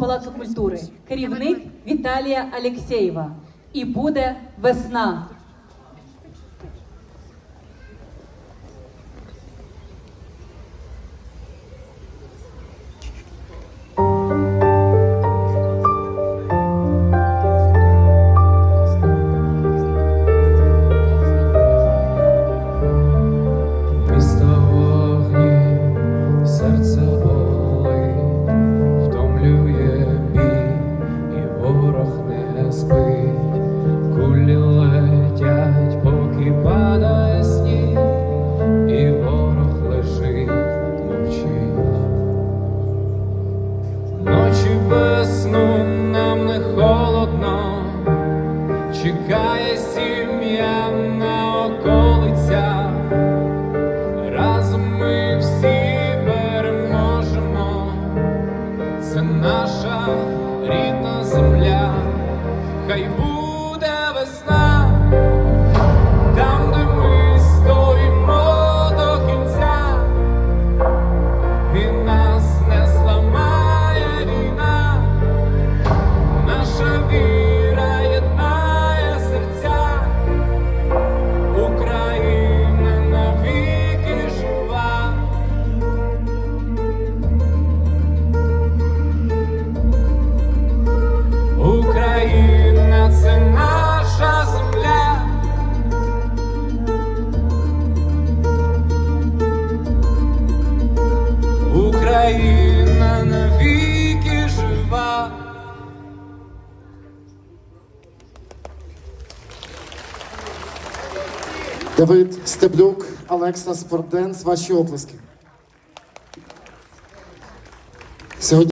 Палацу культури, керівник Віталія Алєксєєва. І буде весна. Сну нам не холодно, чекає сім'я на околицях. Разом ми всі переможемо, це наша рідна земля, хай буде Україна навіки жива. Давид Стеблюк, Алекса Спортденс, ваші оплески. Сьогодні